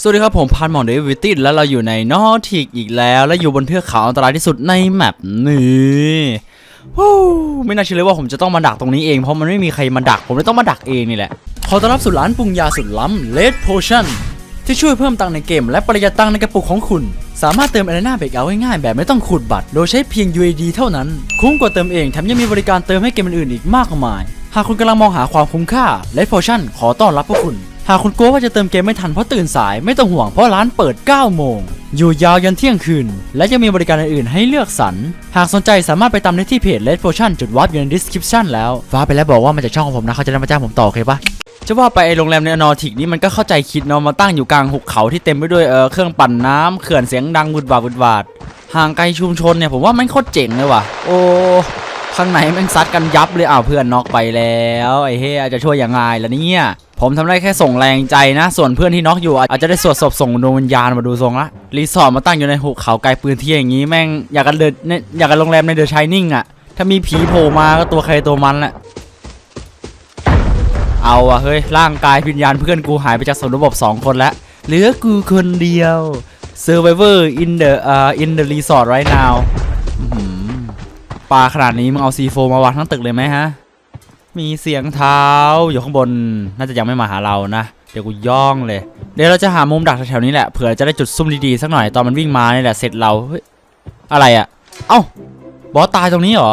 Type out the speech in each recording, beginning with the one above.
สวัสดีครับ ผมพานหมองเดวิติดแล้วเราอยู่ในนอติกอีกแล้ว และอยู่บนเทือกเขาอันตรายที่สุดในแมปนี้วู้ไม่น่าเชื่อเลยว่าผมจะต้องมาดักตรงนี้เองเพราะมันไม่มีใครมาดัก ผมเลยต้องมาดักเองนี่แหละ ขอต้อนรับสู่ร้านปรุงยาสุดล้ำ Red Potion ที่ช่วยเพิ่มตังในเกม และประหยัดตังในกระปุกของคุณ สามารถเติมอารีนาเบรกเอาง่ายๆแบบไม่ต้องขูดบัตร โดยใช้เพียง UAD เท่านั้น คุ้มกว่าเติมเองแถมยังมีบริการเติมให้เกมอื่นๆอีกมากมาย หากคุณกำลังมองหาความคุ้มค่า Red Potion ขอต้อนรับพวกคุณ หากคุณกลัวว่าจะเติมเกมไม่ทันเพราะตื่นสายไม่ต้องห่วงเพราะร้านเปิด 9 โมง อยู่ยาวยันเที่ยงคืน และยังมีบริการอื่นๆให้เลือกสรร หากสนใจสามารถไปตามได้ที่เพจ Red Potion จุดวัดอยู่ใน description แล้วฟ้าไปแล้วบอกว่ามาจากช่องของผมนะเขาจะได้มาจ้างผมต่อโอเคปะจะว่าไปไอโรงแรมในนอร์ทิกนี่มันก็เข้าใจคิดเนาะมาตั้งอยู่กลางหุบเขาที่เต็มไปด้วยเออเครื่องปั่นน้ำเขื่อนเสียงดังบุดบาดบุดบาดห่างไกลชุมชนเนี่ยผมว่ามันโคตรเจ๋งเลยว่ะ โอ้ข้างในแม่งซัดกันยับเลยอ้าวเพื่อนน็อกไปแล้ว ไอ้เฮียจะช่วยยังไงล่ะเนี่ย ผมทำได้แค่ส่งแรงใจนะ ส่วนเพื่อนที่น็อกอยู่ อาจจะได้สวดศพส่งดวงวิญญาณมาดูทรงละรีสอร์ทมาตั้งอยู่ในหุบเขาไกลปืนที่อย่างนี้แม่งอยากกันเดินเนี่ยอยากกันโรงแรมในเดอะชายนิ่งอะถ้ามีผีโผล่มาก็ตัวใครตัวมันแหละเอาอะเฮ้ยร่างกายวิญญาณเพื่อนกูหายไปจากสมระบบ 2 คนแล้วเหลือกูคนเดียว Survivor in the uh in the resort right now ปลาขนาดนี้มึงเอา C4 มาวางทั้งตึกเลยไหมฮะ มีเสียงเท้าอยู่ข้างบน น่าจะยังไม่มาหาเรานะ เดี๋ยวกูย่องเลย เดี๋ยวเราจะหามุมดักแถวๆนี้แหละ เผื่อจะได้จุดซุ่มดีๆสักหน่อย ตอนมันวิ่งมานี่แหละ เสร็จเราเฮ้ยอะไรอะเอ้า บอสตายตรงนี้เหรอ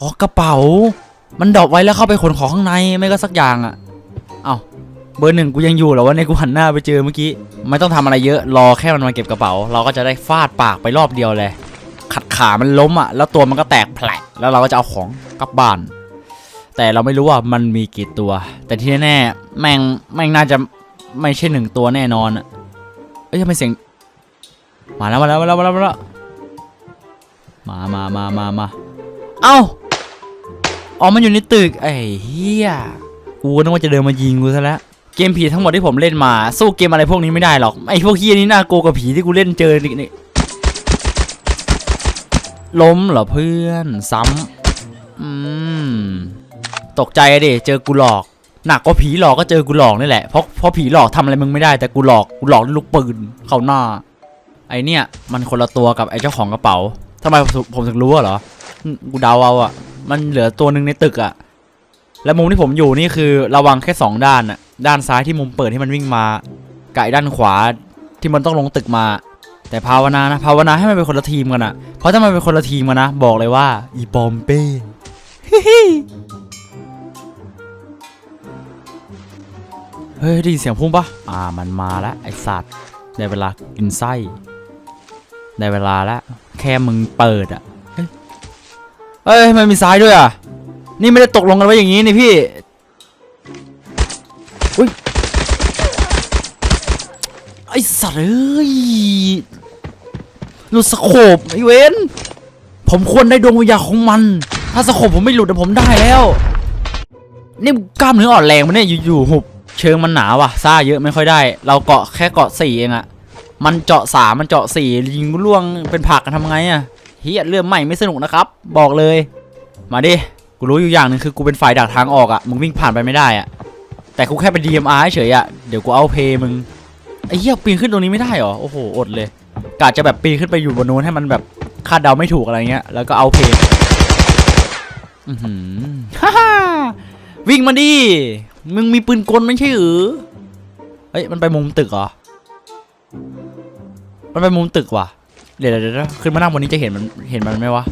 อ๋อ กระเป๋า มันดรอปไว้แล้วเข้าไปขนของข้างใน ไม่ก็สักอย่างอะเอ้า เบอร์หนึ่งกูยังอยู่เหรอวะในกูหันหน้าไปเจอเมื่อกี้ ไม่ต้องทำอะไรเยอะ รอแค่มันมาเก็บกระเป๋า เราก็จะได้ฟาดปากไปรอบเดียวเลย ขัดขามันล้มอะแล้วตัวมันก็แตกแผลแล้วเราก็จะเอาของกลับบ้าน แต่เราไม่รู้ว่ามันมีกี่ตัว แต่ที่แน่ๆแม่งแม่งน่าจะไม่ใช่หนึ่งตัวแน่นอนอะเอ้ยทำไมเสียงมาแล้วมาแล้วมาแล้วมาแล้วมาแล้วมามามามามาเอ้าอ๋อมันอยู่ในตึกไอ้เหี้ยกูนึกว่าจะเดินมายิงกูซะแล้วเกมผีทั้งหมดที่ผมเล่นมาสู้เกมอะไรพวกนี้ไม่ได้หรอกไอ้พวกเหี้ยนี้น่ากลัวกว่าผีที่กูเล่นเจอนี่ล้มเหรอเพื่อนซ้ำอืม ตกใจอะดิเจอกูหลอกหนักกว่าผีหลอกก็เจอกูหลอกนี่แหละเพราะเพราะผีหลอกทำอะไรมึงไม่ได้แต่กูหลอกกูหลอกด้วยลูกปืนเข้าหน้า ไอเนี่ยมันคนละตัวกับไอเจ้าของกระเป๋าทำไมผมถึงรู้อะเหรอกูเดาเอาอะมันเหลือตัวหนึ่งในตึกอะและมุมที่ผมอยู่นี่คือระวังแค่สองด้านอะด้านซ้ายที่มุมเปิดที่มันวิ่งมากับไอ้ด้านขวาที่มันต้องลงตึกมา แต่ภาวนานะภาวนาให้มันเป็นคนละทีมกันอะเพราะถ้ามันเป็นคนละทีมกันนะ บอกเลยว่า อีบอมเป้ เฮ้ยได้ยินเสียงพุ่งปะอ่ามันมาแล้วไอสัตว์ได้เวลากินไส้ได้เวลาแล้วแค่มึงเปิดอะเฮ้ยมันมีซ้ายด้วยอะ นี่ไม่ได้ตกลงกันไว้อย่างนี้นี่พี่ อุ้ย ไอสัตว์เอ้ยหลุดสโคบไอเวนผมควรได้ดวงวิญญาณของมัน ถ้าสโคบผมไม่หลุดแต่ผมได้แล้ว นี่กล้ามเนื้ออ่อนแรงมันเนี่ยอยู่ๆหุบ เชิงมันหนาว่ะซ่าเยอะไม่ค่อยได้ เราเกาะแค่เกาะสี่เองอะมันเจาะสามมันเจาะสี่ยิงล่วงเป็นผักกันทำไงอะเฮียเรื่องใหม่ไม่สนุกนะครับ บอกเลย มาดิกูรู้อยู่อย่างหนึ่งคือกูเป็นฝ่ายดักทางออกอะมึงวิ่งผ่านไปไม่ได้อะแต่กูแค่เป็น DMR เฉยอะเดี๋ยวกูเอาเพย์มึงไอ้เหี้ยปีนขึ้นตรงนี้ไม่ได้หรอโอ้โหอดเลยกะจะแบบปีนขึ้นไปอยู่บนนู้นให้มันแบบคาดเดาไม่ถูกอะไรเงี้ยแล้วก็เอาเพย์อือหือฮ่าฮ่าวิ่งมาดิ มึงมีปืนกลไม่ใช่หรือเอ้ยมันไปมุมตึกเหรอ มันไปมุมตึกว่ะ เดี๋ยวเดี๋ยวขึ้นมานั่งบนนี้จะเห็นมันเห็นมันไหมวะ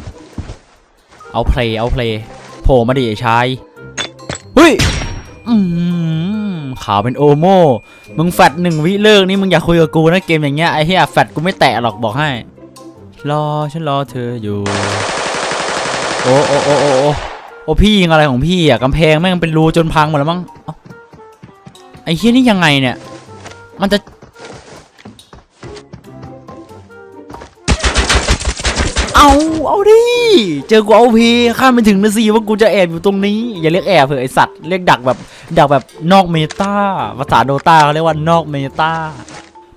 เอาเพลย์เอาเพลย์โผล่มาดิไอ้ชายเฮ้ยอืมขาวเป็นโอโม มึงแฟดหนึ่งวิเลิกนี่มึงอย่าคุยกับกูนะเกมอย่างเงี้ยไอ้เหี้ยแฟดกูไม่แตะหรอกบอกให้ รอฉันรอเธออยู่ โอ้โอ้โอ้โอ้ โอ้พี่ยิงอะไรของพี่อะกำแพงแม่งเป็นรูจนพังหมดแล้วมั้งไอ้เฮียนี่ยังไงเนี่ย มันจะเอาเอาดิ เจอกูเอาพีข้ามไปถึงนะสิว่ากูจะแอบอยู่ตรงนี้ อย่าเรียกแอบเถอะไอสัตว์ เรียกดักแบบ ดักแบบนอกเมตาภาษาโดตาเขาเรียกว่านอกเมตา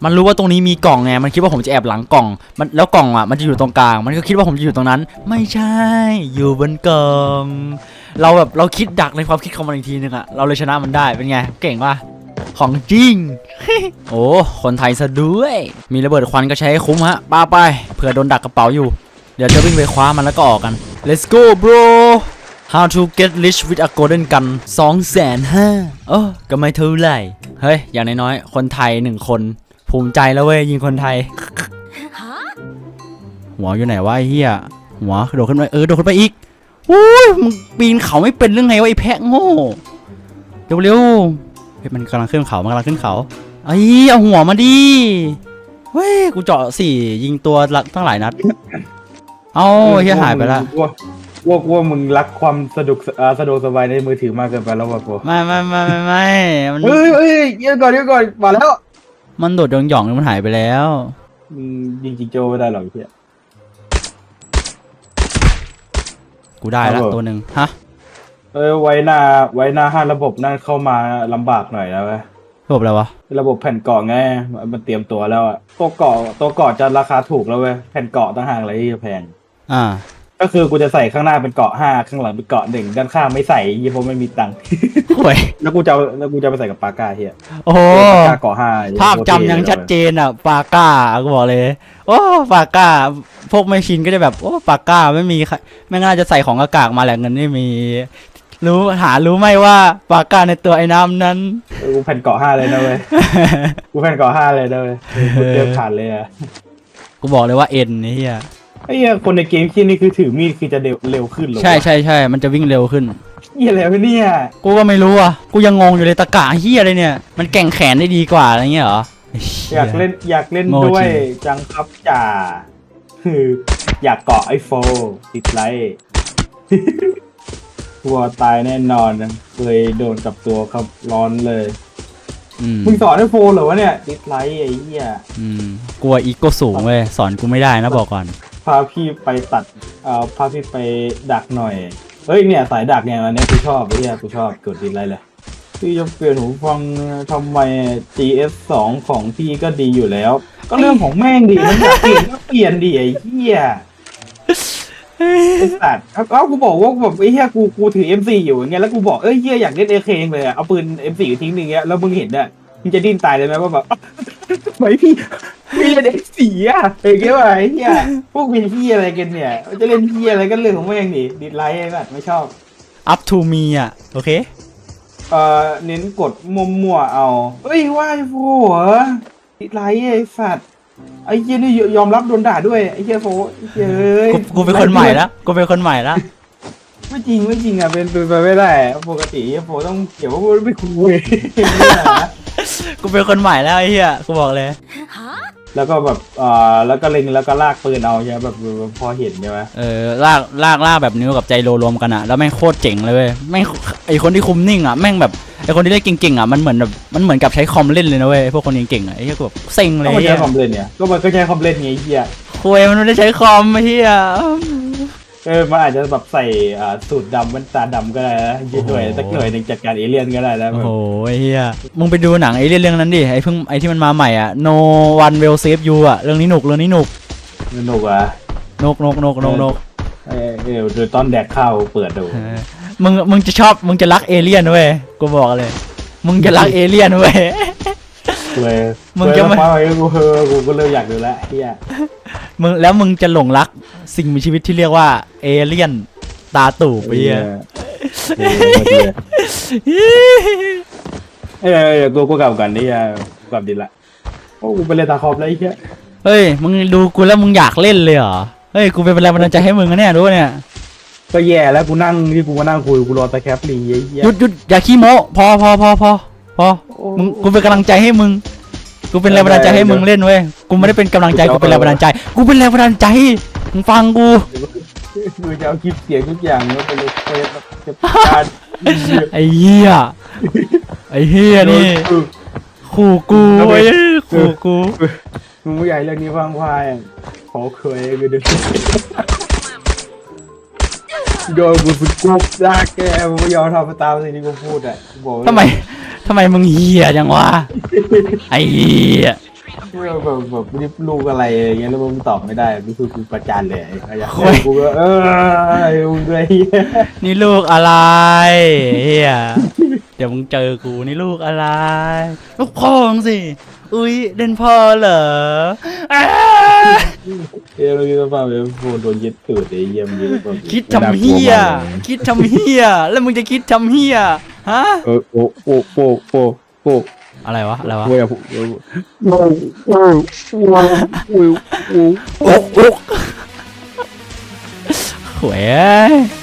มันรู้ว่าตรงนี้มีกล่องไง มันคิดว่าผมจะแอบหลังกล่อง มันแล้วกล่องอะ มันจะอยู่ตรงกลาง มันก็คิดว่าผมจะอยู่ตรงนั้น ไม่ใช่ อยู่บนกล่อง เราแบบเราคิดดักในความคิดของมันอีกทีนึงอะ เราเลยชนะมันได้ เป็นไง เก่งป่ะ ของจริง โอ้ คนไทยซะด้วย มีระเบิดควันก็ใช้ให้คุ้มฮะ ป้าไป เผื่อโดนดักกระเป๋าอยู่ เดี๋ยวจะวิ่งไปคว้ามันแล้วก็ออกกัน let's go bro how to get rich with a golden gun 2 5 0 0 0โอ้ก็ไม่เท่าไหร่ เฮ้ย อย่างน้อยๆ คนไทยหนึ่งคน ภูมิใจแล้วเว้ยยิงคนไทย หัวอยู่ไหนวะไอ้เหี้ยหัวโดดขึ้นไปเออโดดขึ้นไปอีกอุ้ยมึงปีนเขาไม่เป็นเรื่องไงวะไอ้แพะโง่เร็วๆเฮ้ยมันกำลังขึ้นเขามันกำลังขึ้นเขาไอ้ยเอาหัวมาดิเฮ้ยกูเจาะสี่ยิงตัวละตั้งหลายนัด เอาเฮียหายไปละว่าว่าว่ามึงรักความสะดวกอ่าสะดวกสบายในมือถือมากเกินไปแล้วว่ะกูไม่ไม่ไม่ไม่ไม่มันเฮ้ยเฮ้ยเดี๋ยวก่อนเดี๋ยวก่อนมาแล้ว มันโดดหย่องๆมันหายไปแล้ว มึงยิงจิงโจ้ไม่ได้หรอกไอ้เพี่ยกูได้ครัละบผม ตัวหนึ่งฮะ เออไว้หน้าไว้หน้าห้าระบบนั่นเข้ามาลำบากหน่อยนะเว้ยระบบอะไรวะ ระบบแผ่นเกาะไงมันเตรียมตัวแล้วอะตัวเกาะตัวเกาะจะราคาถูกแล้วเว้ยแผ่นเกาะต่างหากอะไรที่จะแพง อ่า ก็คือกูจะใส่ข้างหน้าเป็นเกาะห้าข้างหลังเป็นเกาะหนึ่งด้านข้างไม่ใส่ยี่เพราะไม่มีตังค์ ห่วยแล้วกูจะเอาแล้วกูจะไปใส่กับปากกาเฮียโอ้โหปากกาเกาะห้าภาพจำยังชัดเจนอะ ปากก้ากูบอกเลย โอ้ปากก้า พวกไม่ชินก็จะแบบ โอ้ปากก้าไม่มีใครไม่งน่าจะใส่ของอากาศมาแหละเงินไม่มี รู้หารู้ไหมว่าปากก้าในตัวไอ้น้ำนั้นเออกูแผ่นเกาะห้าเลยนะเว้ย กูแผ่นเกาะห้าเลยนะเว้ยกูเตรียมผ่านเลยอะกูบอกเลยว่าเอ็นนี่เฮียไอ้เหี้ยคนในเกมที่นี่คือถือมีดคือจะเร็วเร็วขึ้นเหรอวะใช่ใช่ใช่มันจะวิ่งเร็วขึ้น เหี้ยอะไรวะเนี่ยกูก็ไม่รู้อะ กูยังงงอยู่เลยตะกะเฮียอะไรเนี่ย มันแก่งแขนได้ดีกว่าอะไรเงี้ยเหรอไหี้อยากเล่นอยากเล่นโง่จริงด้วยจังครับจ่าคืออยากเกาะไอโฟติดไลท์กลัวตายแน่นอนนะเคยโดนกับตัวครับร้อนเลยอืมมึงสอนไอโฟเหรอวะเนี่ยติดไลท์ไอ้เหี้ยอืมกลัวอีโก้สูงเว้ยสอนกูไม่ได้นะบอกก่อน พาพี่ไปตัดเอ่อพาพี่ไปดักหน่อย เฮ้ยเนี่ยสายดักเนี่ยอันนี้กูชอบไอ้เหี้ยกูชอบกดติดไลท์เลยพี่จะเปลี่ยนหูฟังทำไม GS 2ของพี่ก็ดีอยู่แล้ว ก็เรื่องของแม่งดิมันอยากเปลี่ยนก็เปลี่ยนดิไอ้เหี้ยไอ้สัตว์เอ้ากูบอกว่าแบบไอ้เหี้ยกูกูถือ M4 อยู่อย่างเงี้ยแล้วกูบอกเอ้ยเหี้ยอยากเล่น AK เอเลยอะเอาปืน M4 ทิ้งหนึ่งเงี้ยแล้วมึงเห็นอะมึงจะดิ้นตายเลยไหมว่าแบบไมพี่ พี่เล่น M4 อะอย่างเงี้ยว่ะไอ้เหี้ยพวกมีพี่อะไรกันเนี่ยจะเล่นพี่อะไรก็เรื่องของแม่งดิดิดไลท์ไอ้สัตว์ไม่ชอบ up to me อะ โอเค เอ่อเน้นกดมั่วๆเอาเอ้ยว่าไอ้โฟเหรอติดไรไอ้สัตว์ไอ้เหี้ยนี่ยอมรับโดนด่าด้วยไอ้เหี้ยโฟไอ้เหี้ยเอ้ยกูกูเป็นคนใหม่ละกูเป็นคนใหม่ละไม่จริงไม่จริงอะเป็นเป็นไปไม่ได้ปกติไอ้โฟต้องเกี่ยวว่าไม่คุย กูเป็นคนใหม่แล้วไอ้เหี้ยกูบอกเลย แล้วก็แบบเอ่อแล้วก็เล็งแล้วก็ลากปืนเอาใช่ไหมแบบพอเห็นใช่ไหมเออลากลากลากแบบนิ้วกับใจโลรวมกันอะแล้วแม่งโคตรเจ๋งเลยเว้ยแม่งไอคนที่คุมนิ่งอะแม่งแบบไอคนที่เล่นเก่งๆอะมันเหมือนแบบมันเหมือนกับใช้คอมเล่นเลยนะเว้ยไอ้พวกคนเก่งๆอะไอ้เหี้ยกูแบบเซ็งเลก็ยมันไอ้ใช้เหี้ยคอมเล่นเนี่ยก็มันก็ใช้คอมเล่นไงไอ้เหี้ยคุยมันไม่ได้ใช้คอมไอ้เหี้ย เออมันอาจจะแบบใส่อ่าสูตรดำแว่นตาดำก็ได้นะยืนหน่วยสักหน่วยหนึ่งจัดการเอเลี่ยนก็ได้นะโอ้แบบโหไอ้เหี้ยมึงไปดูหนังไอ้เรื่องเรื่องนั้นดิไอ้เพิ่งไอ้ที่มันมาใหม่อะ No One Will Save You อะเรื่องนี้หนุกเรื่องนี้หนุกสนุกอะนกนกนกนกนกเออเออเดี๋ยวตอนแดกข้าวเปิดดูเออมึงมึงจะชอบมึงจะรักเอเลี่ยนเว้ยกูบอกเลย มึงจะรักเอเลี่ยนเว้ยเลยมึงจะไม่มาไอ้กูเฮอกูก็เริ่มอยากดูแล้วเฮีย มึงแล้วมึงจะหลงรักสิ่งมีชีวิตที่เรียกว่าเอเลี่ยนตาตู่ไปเหี้ยเออเออเออกูกูกลับกันนี่อะกลับดิละโอ้กูไปเล่นตาคอมแล้วไอ้เหี้ยเฮ้ยมึงดูกูแล้วมึงอยากเล่นเลยเหรอเฮ้ยกูเป็นแรงบันดาลใจให้มึงนะเนี่ยรู้ปะเนี่ยก็แย่แล้วกูนั่งที่กูมานั่งคุยกูรอตะแคปรีไอ้เหี้ยหยุดหยุดอย่าขี้โม้พอพอพอพอพอโอ้มึงกูเป็นกำลังใจให้มึง กูเป็นแรงบันดาลใจให้มึงเล่นเว้ย กูไม่ได้เป็นกำลังใจกูเป็นแรงบันดาลใจ กูเป็นแรงบันดาลใจมึงฟังกูกูจะเอาคลิปเสียงทุกอย่างแล้วไปเลยเฟซจะการไอ้เหี้ยไอ้เหี้ยนี่ขู่กูไอ้ขู่กูมึงไม่ใหญ่เรื่องนี้ฟังควายขอเคยกูดูโดนกูสกุบลากแกมึงไม่ยอมทำตามสิ่งที่กูพูดอะกูบอกเลยทำไมทำไมมึงเหี้ยจังวะไอ้เหี้ย เมื่อแบบแบบรีบลูกอะไรอย่างเงี้ยแล้วมึงตอบไม่ได้ก็คือกูประจานเลยไอ้ขยะโอ้ยกูก็เออไอ้มึงเลยนี่ลูกอะไรเฮียดี๋ยวมึงเจอกูนี่ลูกอะไร ลูกพ่อมึงสิ อุ้ยเล่นพ่อเหรออ้าเอ้ยเราคิดว่าแบบโฟนโดนยึดตูดไอ้เยี่ยมเยอะกว่าคิดทำเฮียคิดทำเฮียแล้วมึงจะคิดทำเฮียฮะเออโอ้โอ้โอ้โอ้โอ้ อะไรวะ อะไรวะโอ้ยโอ้โอ้โอ้โอ้โอ้โอ้โอ๊กโอ๊กหวย